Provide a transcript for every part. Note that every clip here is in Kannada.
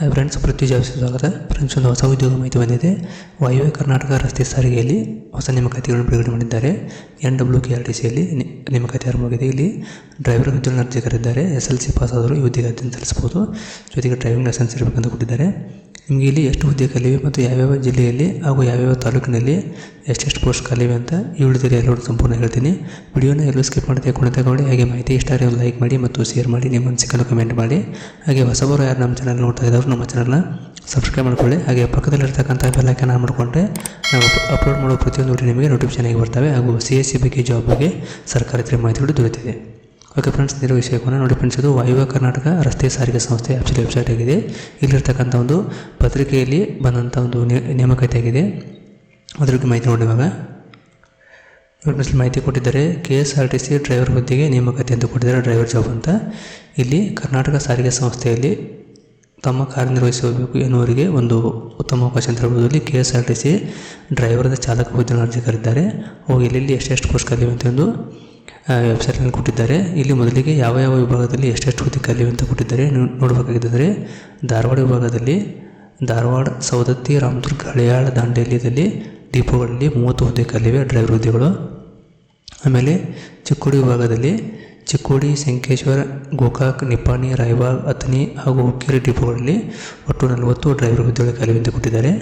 ಫ್ರೆಂಡ್ಸ್ ಪೃಥ್ವಿ ಜಾಬ್ಸ್ ಸ್ವಾಗತ. ಫ್ರೆಂಡ್ಸ್ ಒಂದು ಹೊಸ ಉದ್ಯೋಗ ಮಾಹಿತಿ ಬಂದಿದೆ. ವಾಯುವ್ಯ ಕರ್ನಾಟಕ ರಸ್ತೆ ಸಾರಿಗೆಯಲ್ಲಿ ಹೊಸ ನೇಮಕಾತಿಗಳನ್ನು ಬಿಡುಗಡೆ ಮಾಡಿದ್ದಾರೆ. N W K R T ಸಿಯಲ್ಲಿ ನೇಮಕಾತಿ ಆರಂಭವಾಗಿದೆ. ಇಲ್ಲಿ ಡ್ರೈವರ್ ಹುದ್ದೆಗಳನ್ನು ಅರ್ಜಿ ಕರೆದಿದ್ದಾರೆ. ಎಸ್ ಎಲ್ ಸಿ ಪಾಸ್ ಆದರೂ ಈ ಹುದ್ದೆಗೆ ಅರ್ಜಿ ಸಲ್ಲಿಸಬಹುದು. ಜೊತೆಗೆ ಡ್ರೈವಿಂಗ್ ಲೈಸೆನ್ಸ್ ಇರಬೇಕಂತ ಕೊಟ್ಟಿದ್ದಾರೆ. ನಿಮಗೆ ಇಲ್ಲಿ ಎಷ್ಟು ಹುದ್ದೆ ಖಾಲಿವೆ ಮತ್ತು ಯಾವ್ಯಾವ ಜಿಲ್ಲೆಯಲ್ಲಿ ಹಾಗೂ ಯಾವ್ಯಾವ ತಾಲೂಕಿನಲ್ಲಿ ಎಷ್ಟೆಷ್ಟು ಪೋಸ್ಟ್ ಖಾಲಿವೆ ಅಂತ ಈ ವಿಡಿಯೋದಲ್ಲಿ ಎಲ್ಲರೂ ಸಂಪೂರ್ಣ ಹೇಳ್ತೀನಿ. ವಿಡಿಯೋನ ಎಲ್ಲೂ ಸ್ಕಿಪ್ ಮಾಡದೆ ಕೊನೆ ತಗೊಂಡು ಹಾಗೆ ಮಾಹಿತಿ ಇಷ್ಟ ಆದರೆ ಲೈಕ್ ಮಾಡಿ ಮತ್ತು ಶೇರ್ ಮಾಡಿ. ನಿಮ್ಮ ಮನಸ್ಸಿಗೆಲ್ಲ ಕಮೆಂಟ್ ಮಾಡಿ. ಹಾಗೆ ಹೊಸಬರು ಯಾರು ನಮ್ಮ ಚಾನಲ್ ನೋಡ್ತಾ ಇದ್ದಾರೆ ನಮ್ಮ ಚಾನಲ್ನ ಸಬ್ಸ್ಕ್ರೈಬ್ ಮಾಡ್ಕೊಳ್ಳಿ. ಹಾಗೆ ಪಕ್ಕದಲ್ಲಿರ್ತಕ್ಕಂಥ ಬೆಲ್ಲೈಕನ್ ಆನ್ ಮಾಡಿಕೊಂಡ್ರೆ ನಾವು ಅಪ್ಲೋಡ್ ಮಾಡೋ ಪ್ರತಿಯೊಂದು ವಿಡಿಯೋ ನಿಮಗೆ ನೋಟಿಫಿಕೇಶನ್ ಆಗಿ ಬರ್ತವೆ ಹಾಗೂ ಸಿ ಎಸ್ ಸಿ ಬಗ್ಗೆ ಜಾಬ್ ಬಗ್ಗೆ ಸರ್ಕಾರಿ ಮಾಹಿತಿಗಳು ದೊರೆತಿದೆ ಓಕೆ ಫ್ರೆಂಡ್ಸ್ ನೇರ ವಿಷಯವನ್ನು ನೋಡಿ ಫ್ರೆಂಡ್ಸ್ ಇದು ವಾಯುವ್ಯ ಕರ್ನಾಟಕ ರಸ್ತೆ ಸಾರಿಗೆ ಸಂಸ್ಥೆ ಆ್ಯಕ್ಚುಲಿ ವೆಬ್ಸೈಟ್ ಆಗಿದೆ. ಇಲ್ಲಿರ್ತಕ್ಕಂಥ ಒಂದು ಪತ್ರಿಕೆಯಲ್ಲಿ ಬಂದಂಥ ಒಂದು ನೇಮಕತೆ ಆಗಿದೆ ಅದ್ರ ಬಗ್ಗೆ ಮಾಹಿತಿ ನೋಡಿ ಇವಾಗ. ಫ್ರೆಂಡ್ಸ್ ಮಾಹಿತಿ ಕೊಟ್ಟಿದ್ದಾರೆ K S R T C driver ಹುದ್ದೆಗೆ ನೇಮಕಾತಿ ಅಂತ ಕೊಟ್ಟಿದ್ದಾರೆ, ಡ್ರೈವರ್ ಜಾಬ್ ಅಂತ. ಇಲ್ಲಿ ಕರ್ನಾಟಕ ಸಾರಿಗೆ ಸಂಸ್ಥೆಯಲ್ಲಿ ತಮ್ಮ ಕಾರ್ಯನಿರ್ವಹಿಸಬೇಕು ಎನ್ನುವರಿಗೆ ಒಂದು ಉತ್ತಮ ಅವಕಾಶ ಅಂತ ಹೇಳ್ಬೋದು. ಇಲ್ಲಿ K S R T C ಡ್ರೈವರ್ದ ಚಾಲಕ ಹುದ್ದೆ ಅರ್ಜಿ ಕರೆದಿದ್ದಾರೆ. ಹೋಗಿ ಎಲ್ಲೆಲ್ಲಿ ಎಷ್ಟೆಷ್ಟು ಕೋರ್ಸ್ ಅಂತ ಒಂದು ವೆಬ್ಸೈಟ್ನಲ್ಲಿ ಕೊಟ್ಟಿದ್ದಾರೆ. ಇಲ್ಲಿ ಮೊದಲಿಗೆ ಯಾವ ಯಾವ ವಿಭಾಗದಲ್ಲಿ ಎಷ್ಟೆಷ್ಟು ಹುದ್ದೆ ಖಾಲಿ ಅಂತ ಕೊಟ್ಟಿದ್ದಾರೆ. ನೋಡಬೇಕಾಗಿದ್ದರೆ ಧಾರವಾಡ ವಿಭಾಗದಲ್ಲಿ ಧಾರವಾಡ, ಸವದತ್ತಿ, ರಾಮದುರ್ಗ, ಹಳಿಯಾಳ, ದಾಂಡೇಲಿಯಲ್ಲಿ ಡಿಪೋಗಳಲ್ಲಿ ಮೂವತ್ತು ಹುದ್ದೆ ಖಾಲಿವೆ ಡ್ರೈವರ್ ಹುದ್ದೆಗಳು. ಆಮೇಲೆ ಚಿಕ್ಕೋಡಿ ವಿಭಾಗದಲ್ಲಿ ಚಿಕ್ಕೋಡಿ ಸಂಕೇಶ್ವರ ಗೋಕಾಕ್, ನಿಪ್ಪಾಣಿ, ರಾಯಬಾಗ್ ಅಥನಿ ಹಾಗೂ ಹುಕ್ಕೇರಿ ಡಿಪೋಗಳಲ್ಲಿ ಒಟ್ಟು ನಲವತ್ತು ಡ್ರೈವರ್ ಹುದ್ದೆಗಳು ಖಾಲಿವೆ ಅಂತ ಕೊಟ್ಟಿದ್ದಾರೆ.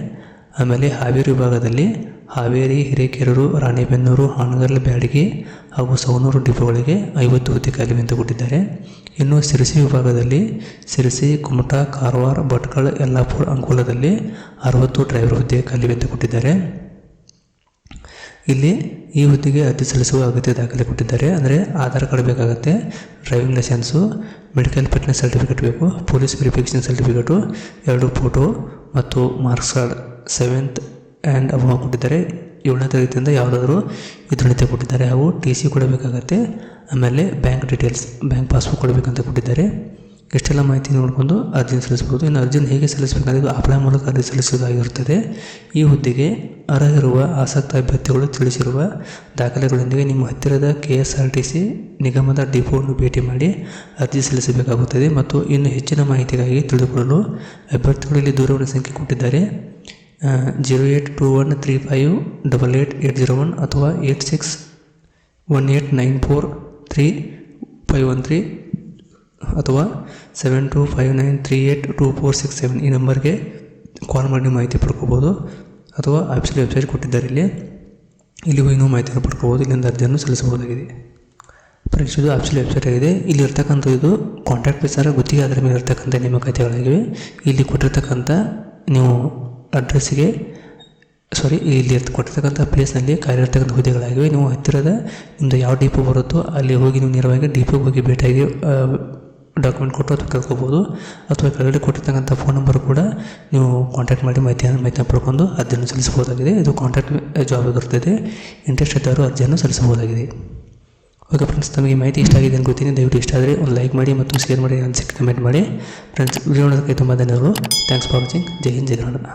ಆಮೇಲೆ ಹಾವೇರಿ ವಿಭಾಗದಲ್ಲಿ ಹಾವೇರಿ, ಹಿರೇಕೆರೂರು, ರಾಣೆಬೆನ್ನೂರು, ಹಾನಗಲ್ ಬ್ಯಾಡಗಿ ಹಾಗೂ ಸವನೂರು ಡಿಪೋಗಳಿಗೆ ಐವತ್ತು ಹುದ್ದೆ ಖಾಲಿ ಎಂದು ಕೊಟ್ಟಿದ್ದಾರೆ ಇನ್ನು ಸಿರಸಿ ವಿಭಾಗದಲ್ಲಿ ಸಿರಸಿ, ಕುಮಟಾ, ಕಾರವಾರ, ಭಟ್ಕಳ, ಯಲ್ಲಾಪುರ ಅಂಕೋಲದಲ್ಲಿ ಅರವತ್ತು ಡ್ರೈವರ್ ಹುದ್ದೆ ಖಾಲಿ ಎಂದು ಕೊಟ್ಟಿದ್ದಾರೆ ಇಲ್ಲಿ ಈ ಹುದ್ದೆಗೆ ಅರ್ಜಿ ಸಲ್ಲಿಸುವ ಅಗತ್ಯ ದಾಖಲೆ ಕೊಟ್ಟಿದ್ದಾರೆ. ಅಂದರೆ ಆಧಾರ್ ಕಾರ್ಡ್ ಬೇಕಾಗುತ್ತೆ, driving licence, medical fitness certificate ಬೇಕು, ಪೊಲೀಸ್ ವೆರಿಫಿಕೇಷನ್ ಸರ್ಟಿಫಿಕೇಟು, ಎರಡು ಫೋಟೋ ಮತ್ತು marks card. Seventh and above ಕೊಟ್ಟಿದ್ದಾರೆ. ಏಳನೇ ತರಗತಿಯಿಂದ ಯಾವುದಾದ್ರೂ ವಿಧುಳಿತ ಕೊಟ್ಟಿದ್ದಾರೆ. ಅವು ಟಿ ಸಿ ಕೊಡಬೇಕಾಗತ್ತೆ. ಆಮೇಲೆ ಬ್ಯಾಂಕ್ ಡೀಟೇಲ್ಸ್ ಬ್ಯಾಂಕ್ ಪಾಸ್ಬುಕ್ ಕೊಡಬೇಕಂತ ಕೊಟ್ಟಿದ್ದಾರೆ. ಇಷ್ಟೆಲ್ಲ ಮಾಹಿತಿ ನೋಡಿಕೊಂಡು ಅರ್ಜಿನ ಸಲ್ಲಿಸ್ಬೋದು. ಇನ್ನು ಅರ್ಜಿನ ಹೇಗೆ ಸಲ್ಲಿಸಬೇಕಾದ್ರೆ ಆಫ್ಲೈನ್ ಮೂಲಕ ಅರ್ಜಿ ಸಲ್ಲಿಸುವುದಾಗಿರುತ್ತದೆ ಈ ಹುದ್ದೆಗೆ ಅರ್ಹರಿರುವ ಆಸಕ್ತ ಅಭ್ಯರ್ಥಿಗಳು ತಿಳಿಸಿರುವ ದಾಖಲೆಗಳೊಂದಿಗೆ ನಿಮ್ಮ ಹತ್ತಿರದ K S R T C ನಿಗಮದ ಡಿಪೋವನ್ನು ಭೇಟಿ ಮಾಡಿ ಅರ್ಜಿ ಸಲ್ಲಿಸಬೇಕಾಗುತ್ತದೆ. ಮತ್ತು ಇನ್ನು ಹೆಚ್ಚಿನ ಮಾಹಿತಿಗಾಗಿ ತಿಳಿದುಕೊಳ್ಳಲು ಅಭ್ಯರ್ಥಿಗಳಲ್ಲಿ ದೂರವಾಣಿ ಸಂಖ್ಯೆ ಕೊಟ್ಟಿದ್ದಾರೆ. Zero eight two one three five double eight eight zero one ಅಥವಾ eight six one eight nine four three five one three ಅಥವಾ seven two five nine three eight two four six seven ಈ ನಂಬರ್ಗೆ ಕಾಲ್ ಮಾಡಿ ಮಾಹಿತಿ ಪಡ್ಕೋಬೋದು ಅಥವಾ ಆಫೀಸಲ್ಲಿ ವೆಬ್ಸೈಟ್ ಕೊಟ್ಟಿದ್ದಾರೆ ಇಲ್ಲಿ. ಇಲ್ಲಿ ಹೋಗಿ ನೀವು ಮಾಹಿತಿಯನ್ನು ಪಡ್ಕೋಬೋದು. ಇಲ್ಲಿಂದ ಅರ್ಜಿಯನ್ನು ಸಲ್ಲಿಸಬಹುದಾಗಿದೆ. ಫ್ರೆಂಡ್ಸ್, ಇದು ವೆಬ್ಸೈಟ್ ಆಗಿದೆ. ಇಲ್ಲಿ ಇರ್ತಕ್ಕಂಥ ಇದು ಕಾಂಟ್ಯಾಕ್ಟ್ ಬೇಸರ ಗುತ್ತಿಗೆ ಅದರ ಮೇಲೆ ಇರ್ತಕ್ಕಂಥ ನೇಮಕಾತಿಗಳಾಗಿವೆ. ಇಲ್ಲಿ ಕೊಟ್ಟಿರ್ತಕ್ಕಂಥ ನೀವು ಅಡ್ರೆಸ್ಸಿಗೆ ಸಾರಿ ಇಲ್ಲಿ ಕೊಟ್ಟಿರ್ತಕ್ಕಂಥ ಪ್ಲೇಸ್ನಲ್ಲಿ ಕಾರ್ಯರತಕ್ಕಂಥ ಹುದ್ದೆಗಳಾಗಿವೆ. ನೀವು ಹತ್ತಿರದ ನಿಮ್ಮದು ಯಾವ ಡಿಪೋ ಬರುತ್ತೋ ಅಲ್ಲಿ ಹೋಗಿ ನೀವು ನೇರವಾಗಿ ಡಿಪೋಗೆ ಹೋಗಿ ಭೇಟಿಯಾಗಿ ಡಾಕ್ಯುಮೆಂಟ್ ಕೊಟ್ಟು ಅಥವಾ ಕೇಳ್ಕೊಬೋದು. ಅಥವಾ ಕೆಳಗಡೆ ಕೊಟ್ಟಿರ್ತಕ್ಕಂಥ ಫೋನ್ ನಂಬರ್ ಕೂಡ ನೀವು ಕಾಂಟ್ಯಾಕ್ಟ್ ಮಾಡಿ ಮಾಹಿತಿಯನ್ನು ಮಾಹಿತಿಯನ್ನು ಪಡ್ಕೊಂಡು ಅರ್ಜಿಯನ್ನು ಸಲ್ಲಿಸಬಹುದಾಗಿದೆ. ಇದು ಕಾಂಟ್ಯಾಕ್ಟ್ ಜಾಬ್ ಆಗಿರ್ತದೆ. ಇಂಟ್ರೆಸ್ಟ್ ಇದ್ದವರು ಅರ್ಜಿಯನ್ನು ಸಲ್ಲಿಸಬಹುದಾಗಿದೆ. ಓಕೆ ಫ್ರೆಂಡ್ಸ್ ತಮಗೆ ಮಾಹಿತಿ ಇಷ್ಟ ಆಗಿದೆ ಅನ್ಕೋತೀನಿ ದಯವಿಟ್ಟು ಇಷ್ಟ ಆದರೆ ಒಂದು ಲೈಕ್ ಮಾಡಿ ಮತ್ತು ಶೇರ್ ಮಾಡಿ, ಅನಿಸಿಕೆ ಕಮೆಂಟ್ ಮಾಡಿ. ಫ್ರೆಂಡ್ಸ್ ವಿಡಿಯೋ ನೋಡೋದಕ್ಕೆ ತುಂಬ ಧನ್ಯವಾದಗಳು. ಥ್ಯಾಂಕ್ಸ್ ಫಾರ್ ವಾಚಿಂಗ್ ಜೈ ಹಿಂದ್, ಜೈ ಕನ್ನಡ.